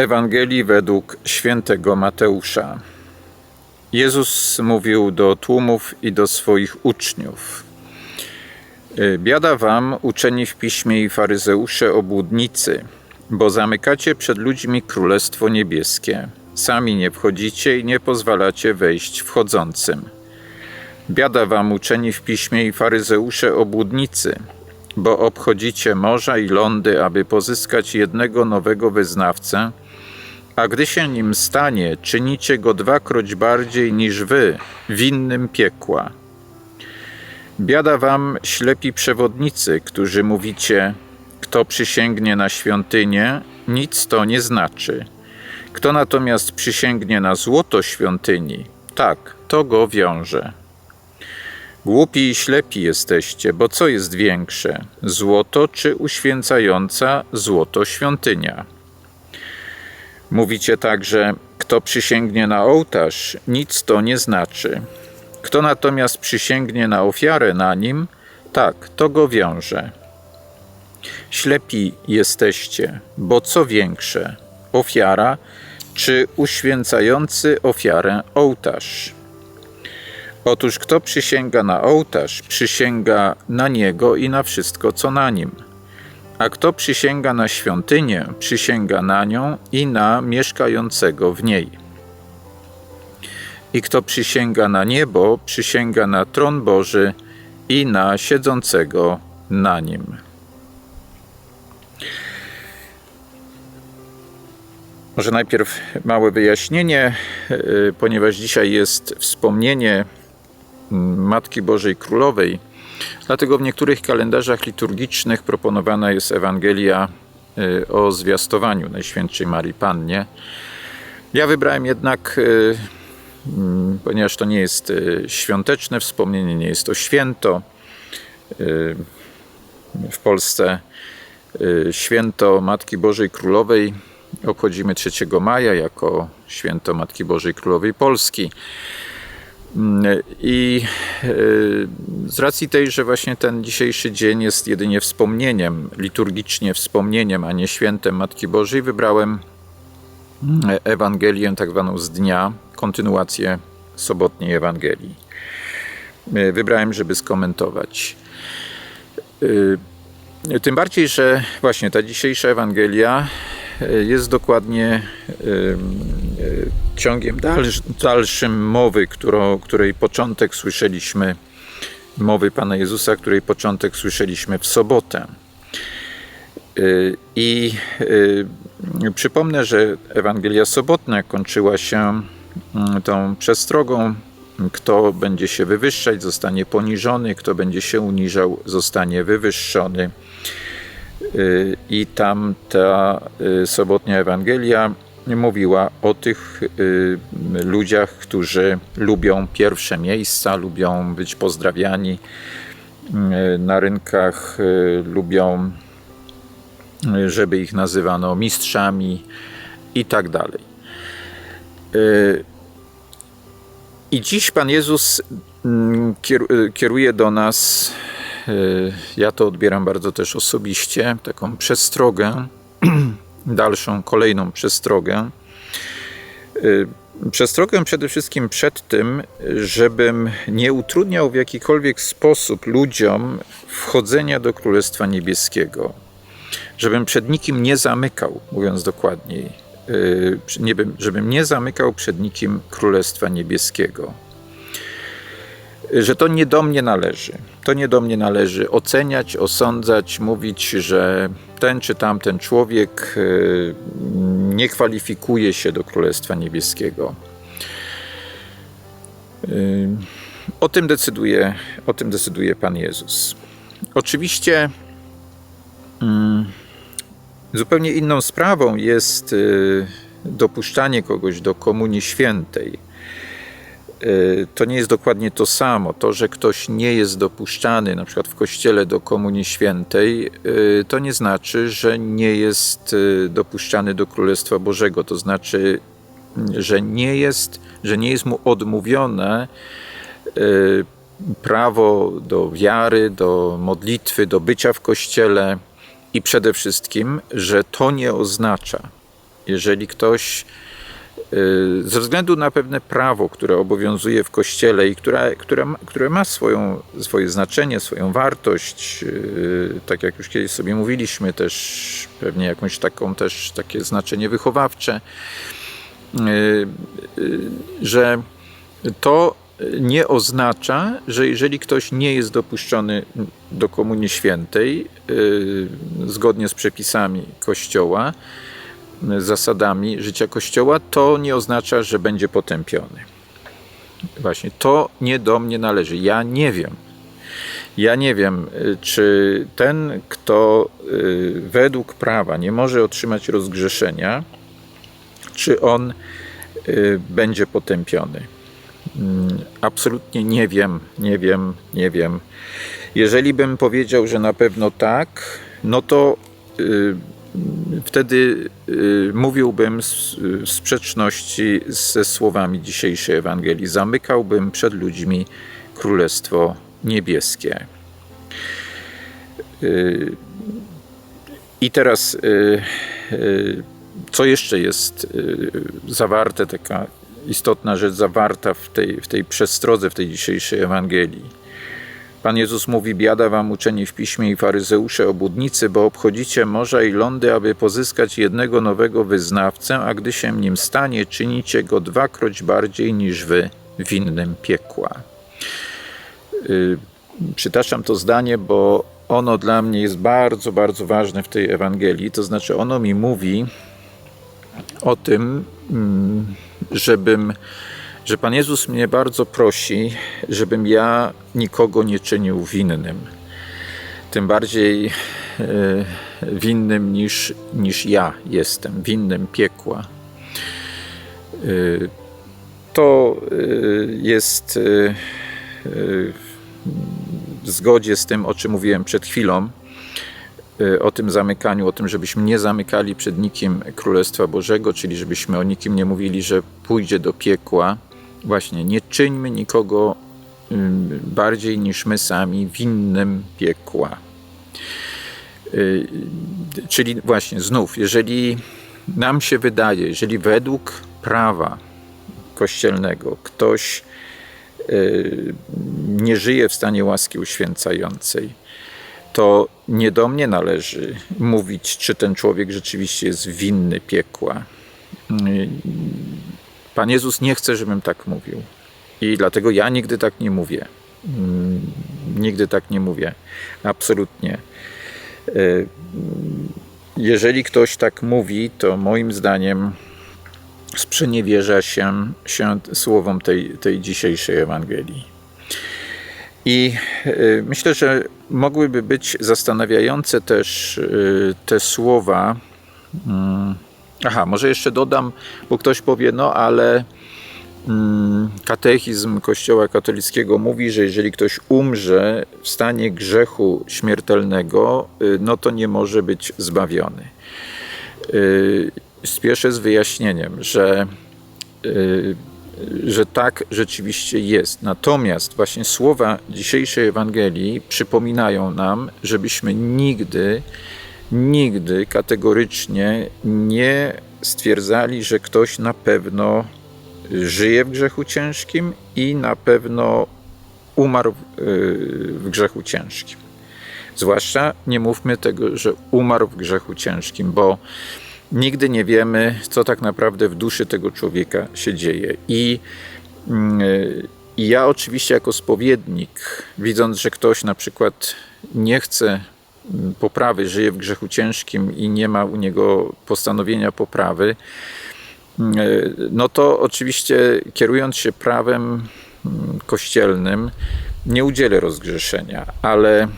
Ewangelii według świętego Mateusza. Jezus mówił do tłumów i do swoich uczniów. Y, Biada wam, uczeni w piśmie i faryzeusze obłudnicy, bo zamykacie przed ludźmi królestwo niebieskie. Sami nie wchodzicie i nie pozwalacie wejść wchodzącym. Biada wam, uczeni w piśmie i faryzeusze obłudnicy, bo obchodzicie morza i lądy, aby pozyskać jednego nowego wyznawcę, a gdy się nim stanie, czynicie go dwakroć bardziej niż wy, winnym piekła. Biada wam ślepi przewodnicy, którzy mówicie, kto przysięgnie na świątynię, nic to nie znaczy. Kto natomiast przysięgnie na złoto świątyni, tak, to go wiąże. Głupi i ślepi jesteście, bo co jest większe, złoto czy uświęcająca złoto świątynia? Mówicie także, kto przysięgnie na ołtarz, nic to nie znaczy. Kto natomiast przysięgnie na ofiarę na nim, tak, to go wiąże. Ślepi jesteście, bo co większe, ofiara czy uświęcający ofiarę ołtarz? Otóż kto przysięga na ołtarz, przysięga na niego i na wszystko, co na nim. A kto przysięga na świątynię, przysięga na nią i na mieszkającego w niej. I kto przysięga na niebo, przysięga na tron Boży i na siedzącego na nim. Może najpierw małe wyjaśnienie, yy, ponieważ dzisiaj jest wspomnienie mm, Matki Bożej Królowej. Dlatego w niektórych kalendarzach liturgicznych proponowana jest Ewangelia y, o zwiastowaniu Najświętszej Marii Pannie. Ja wybrałem jednak, y, mm, ponieważ to nie jest y, świąteczne wspomnienie, nie jest to święto. W Polsce święto Matki Bożej Królowej obchodzimy 3 maja jako święto Matki Bożej Królowej Polski. Mm, I y, z racji tej, że właśnie ten dzisiejszy dzień jest jedynie wspomnieniem, liturgicznie wspomnieniem, a nie świętem Matki Bożej, wybrałem mm, Ewangelię tak zwaną z dnia, kontynuację sobotniej Ewangelii. Y, Wybrałem, żeby skomentować. Y, Tym bardziej, że właśnie ta dzisiejsza Ewangelia jest dokładnie y, ciągiem dalsz, dalszym mowy, której początek słyszeliśmy, mowy Pana Jezusa, której początek słyszeliśmy w sobotę. Y, I y, przypomnę, że Ewangelia sobotnia kończyła się mm, tą przestrogą, kto będzie się wywyższać, zostanie poniżony, kto będzie się uniżał, zostanie wywyższony. Y, I tam ta y, sobotnia Ewangelia mówiła o tych y, ludziach, którzy lubią pierwsze miejsca, lubią być pozdrawiani na rynkach, lubią, żeby ich nazywano mistrzami i tak dalej. I dziś Pan Jezus mm, kier- kieruje do nas, ja to odbieram bardzo też osobiście, taką przestrogę, dalszą, kolejną przestrogę. Y, Przestrogę przede wszystkim przed tym, żebym nie utrudniał w jakikolwiek sposób ludziom wchodzenia do Królestwa Niebieskiego. Żebym przed nikim nie zamykał, mówiąc dokładniej. Nie bym, żebym nie zamykał przed nikim Królestwa Niebieskiego. Że to nie do mnie należy. To nie do mnie należy oceniać, osądzać, mówić, że ten czy tamten człowiek y, nie kwalifikuje się do Królestwa Niebieskiego. Y, O tym decyduje, o tym decyduje Pan Jezus. Oczywiście mm, zupełnie inną sprawą jest y, dopuszczanie kogoś do Komunii Świętej. Y, To nie jest dokładnie to samo. To, że ktoś nie jest dopuszczany, na przykład w kościele do Komunii Świętej, y, to nie znaczy, że nie jest y, dopuszczany do Królestwa Bożego. To znaczy, że nie jest, że nie jest mu odmówione prawo do wiary, do modlitwy, do bycia w kościele i przede wszystkim, że to nie oznacza, Jeżeli ktoś ze względu na pewne prawo, które obowiązuje w Kościele i które, które, które ma swoją, swoje znaczenie, swoją wartość, y, tak jak już kiedyś sobie mówiliśmy, też pewnie jakąś taką też takie znaczenie wychowawcze, y, y, że to nie oznacza, że jeżeli ktoś nie jest dopuszczony do Komunii Świętej y, zgodnie z przepisami Kościoła, y, zasadami życia Kościoła, to nie oznacza, że będzie potępiony. Właśnie to nie do mnie należy. Ja nie wiem. Ja nie wiem, y, czy ten, kto y, według prawa nie może otrzymać rozgrzeszenia, czy on y, będzie potępiony. Mm, Absolutnie nie wiem, nie wiem, nie wiem. Jeżeli bym powiedział, że na pewno tak, no to wtedy y, mówiłbym s- w sprzeczności ze słowami dzisiejszej Ewangelii. Zamykałbym przed ludźmi Królestwo Niebieskie. Y, I teraz, y, y, co jeszcze jest y, zawarte, taka istotna rzecz zawarta w tej, w tej przestrodze, w tej dzisiejszej Ewangelii. Pan Jezus mówi: Biada wam uczeni w piśmie i faryzeusze obłudnicy, bo obchodzicie morza i lądy, aby pozyskać jednego nowego wyznawcę, a gdy się nim stanie, czynicie go dwakroć bardziej niż wy w innym piekła. Y, Przytaczam to zdanie, bo ono dla mnie jest bardzo, bardzo ważne w tej Ewangelii. To znaczy, ono mi mówi o tym, mm, żebym, że Pan Jezus mnie bardzo prosi, żebym ja nikogo nie czynił winnym. Tym bardziej e, winnym niż, niż ja jestem, winnym piekła. E, To e, jest w zgodzie z tym, o czym mówiłem przed chwilą, o tym zamykaniu, o tym, żebyśmy nie zamykali przed nikim Królestwa Bożego, czyli żebyśmy o nikim nie mówili, że pójdzie do piekła. Właśnie, nie czyńmy nikogo bardziej niż my sami winnym piekła. Y, Czyli właśnie, znów, jeżeli nam się wydaje, jeżeli według prawa kościelnego ktoś y, nie żyje w stanie łaski uświęcającej, to nie do mnie należy mówić, czy ten człowiek rzeczywiście jest winny piekła. Pan Jezus nie chce, żebym tak mówił. I dlatego ja nigdy tak nie mówię. Mm, Nigdy tak nie mówię. Absolutnie. Y, Jeżeli ktoś tak mówi, to moim zdaniem sprzeniewierza się, się słowom tej, tej dzisiejszej Ewangelii. I y, myślę, że mogłyby być zastanawiające też y, te słowa. Aha, może jeszcze dodam, bo ktoś powie, no ale mm, katechizm Kościoła katolickiego mówi, że jeżeli ktoś umrze w stanie grzechu śmiertelnego, y, no to nie może być zbawiony. Y, Spieszę z wyjaśnieniem, że y, że tak rzeczywiście jest. Natomiast właśnie słowa dzisiejszej Ewangelii przypominają nam, żebyśmy nigdy, nigdy kategorycznie nie stwierdzali, że ktoś na pewno żyje w grzechu ciężkim i na pewno umarł y, w grzechu ciężkim. Zwłaszcza nie mówmy tego, że umarł w grzechu ciężkim, bo nigdy nie wiemy, co tak naprawdę w duszy tego człowieka się dzieje. I, mm, i ja oczywiście jako spowiednik, widząc, że ktoś na przykład nie chce poprawy, żyje w grzechu ciężkim i nie ma u niego postanowienia poprawy, mm, no to oczywiście kierując się prawem mm, kościelnym, nie udzielę rozgrzeszenia, ale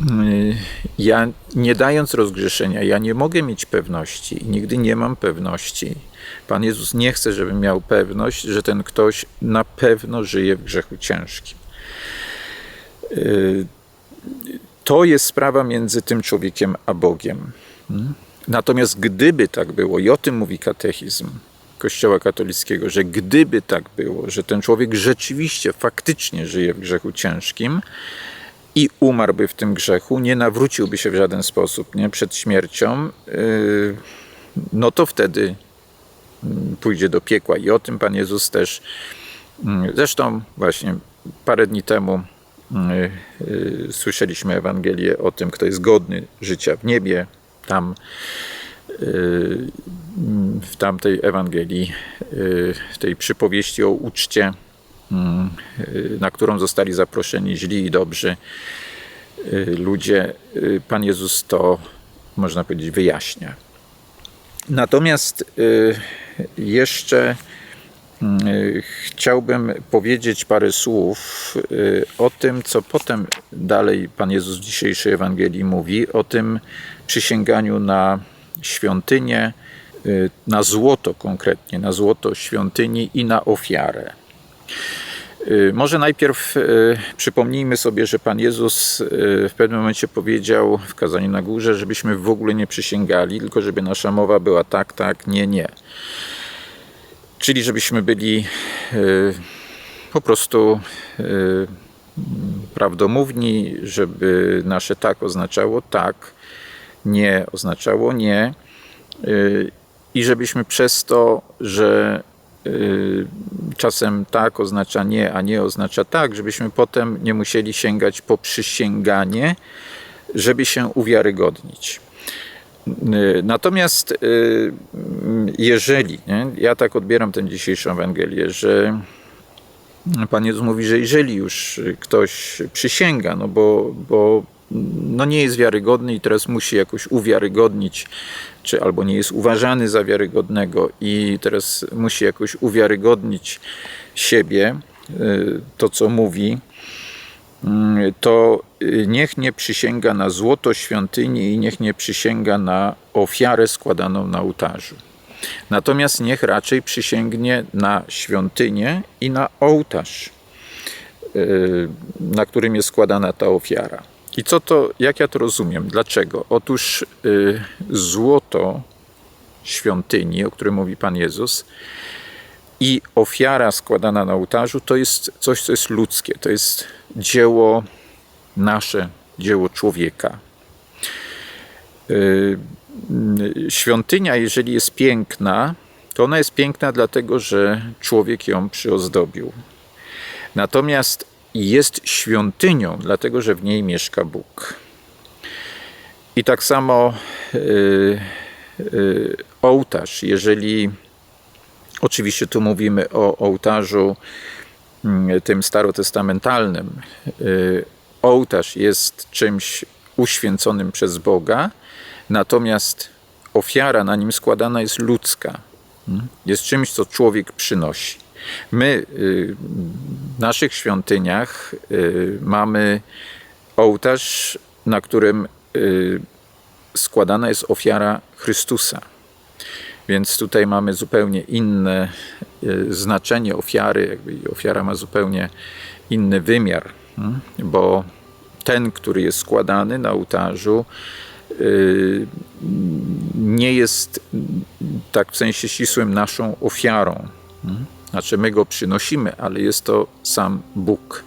Y, ja nie dając rozgrzeszenia, ja nie mogę mieć pewności i nigdy nie mam pewności. Pan Jezus nie chce, żebym miał pewność, że ten ktoś na pewno żyje w grzechu ciężkim. To jest sprawa między tym człowiekiem a Bogiem. Mm? Natomiast gdyby tak było, i o tym mówi katechizm Kościoła katolickiego, że gdyby tak było, że ten człowiek rzeczywiście, faktycznie żyje w grzechu ciężkim, i umarłby w tym grzechu, nie nawróciłby się w żaden sposób nie? przed śmiercią, yy, no to wtedy mm, pójdzie do piekła. I o tym Pan Jezus też, mm, zresztą właśnie parę dni temu słyszeliśmy Ewangelię o tym, kto jest godny życia w niebie. Tam y, w tamtej Ewangelii, y, w tej przypowieści o uczcie, y, na którą zostali zaproszeni źli i dobrzy y, ludzie, y, Pan Jezus to, można powiedzieć, wyjaśnia. Natomiast y, jeszcze y, chciałbym powiedzieć parę słów y, o tym, co potem dalej Pan Jezus w dzisiejszej Ewangelii mówi, o tym przysięganiu na świątynię, y, na złoto konkretnie, na złoto świątyni i na ofiarę. Y, Może najpierw przypomnijmy sobie, że Pan Jezus w pewnym momencie powiedział w kazaniu na górze, żebyśmy w ogóle nie przysięgali, tylko żeby nasza mowa była tak, tak, nie, nie. Czyli żebyśmy byli y, po prostu y, prawdomówni, żeby nasze tak oznaczało tak, nie oznaczało nie y, i żebyśmy przez to, że czasem tak oznacza nie, a nie oznacza tak, żebyśmy potem nie musieli sięgać po przysięganie, żeby się uwiarygodnić. Natomiast jeżeli, nie, ja tak odbieram tę dzisiejszą Ewangelię, że Pan Jezus mówi, że jeżeli już ktoś przysięga, no bo, bo no nie jest wiarygodny i teraz musi jakoś uwiarygodnić, czy albo nie jest uważany za wiarygodnego i teraz musi jakoś uwiarygodnić siebie, y, to co mówi, y, to niech nie przysięga na złoto świątyni i niech nie przysięga na ofiarę składaną na ołtarzu. Natomiast niech raczej przysięgnie na świątynię i na ołtarz, y, na którym jest składana ta ofiara. I co to, jak ja to rozumiem? Dlaczego? Otóż y, złoto świątyni, o którym mówi Pan Jezus, i ofiara składana na ołtarzu to jest coś, co jest ludzkie, to jest dzieło nasze, dzieło człowieka. Y, świątynia, jeżeli jest piękna, to ona jest piękna dlatego, że człowiek ją przyozdobił. Natomiast jest świątynią, dlatego że w niej mieszka Bóg. I tak samo y, y, ołtarz, jeżeli oczywiście tu mówimy o ołtarzu mm, tym starotestamentalnym, y, ołtarz jest czymś uświęconym przez Boga, natomiast ofiara na nim składana jest ludzka. Mm, Jest czymś, co człowiek przynosi. My y, w naszych świątyniach y, mamy ołtarz, na którym y, składana jest ofiara Chrystusa. Więc tutaj mamy zupełnie inne znaczenie ofiary, jakby ofiara ma zupełnie inny wymiar, mm, bo ten, który jest składany na ołtarzu, nie jest tak w sensie ścisłym naszą ofiarą. Znaczy, my go przynosimy, ale jest to sam Bóg.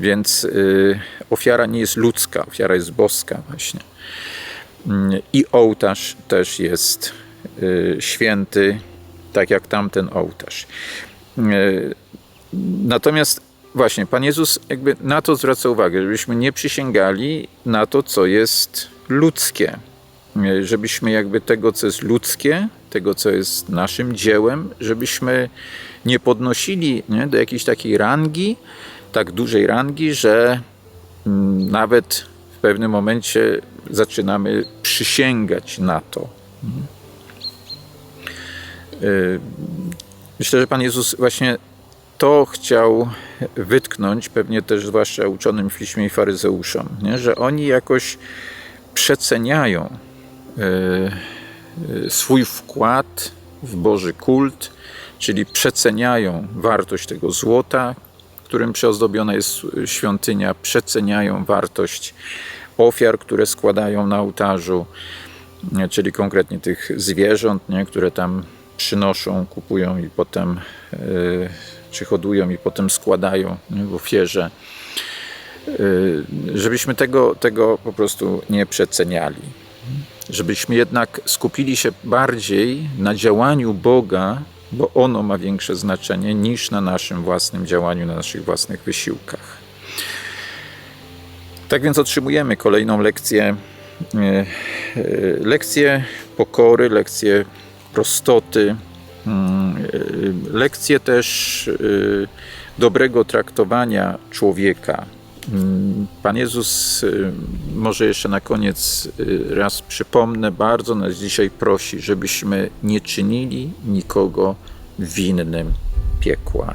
Więc y, ofiara nie jest ludzka, ofiara jest boska, właśnie. Mm, I ołtarz też jest y, święty, tak jak tamten ołtarz. Y, Natomiast właśnie Pan Jezus jakby na to zwraca uwagę, żebyśmy nie przysięgali na to, co jest ludzkie. Żebyśmy jakby tego, co jest ludzkie, tego, co jest naszym dziełem, żebyśmy nie podnosili nie, do jakiejś takiej rangi, tak dużej rangi, że mm, nawet w pewnym momencie zaczynamy przysięgać na to. Mhm. Y, Myślę, że Pan Jezus właśnie to chciał wytknąć, pewnie też zwłaszcza uczonym w i faryzeuszom, nie? że oni jakoś przeceniają y, y, swój wkład w Boży kult, czyli przeceniają wartość tego złota, którym przyozdobiona jest świątynia, przeceniają wartość ofiar, które składają na ołtarzu, czyli konkretnie tych zwierząt, nie, które tam przynoszą, kupują i potem y, czy hodują i potem składają w ofierze. Y, żebyśmy tego, tego po prostu nie przeceniali. żebyśmy jednak skupili się bardziej na działaniu Boga, bo ono ma większe znaczenie niż na naszym własnym działaniu, na naszych własnych wysiłkach. Tak więc otrzymujemy kolejną lekcję, e, e, lekcję pokory, lekcję prostoty, mm, e, lekcję też e, dobrego traktowania człowieka. Mm, Pan Jezus, y, może jeszcze na koniec y, raz przypomnę, bardzo nas dzisiaj prosi, żebyśmy nie czynili nikogo winnym piekła.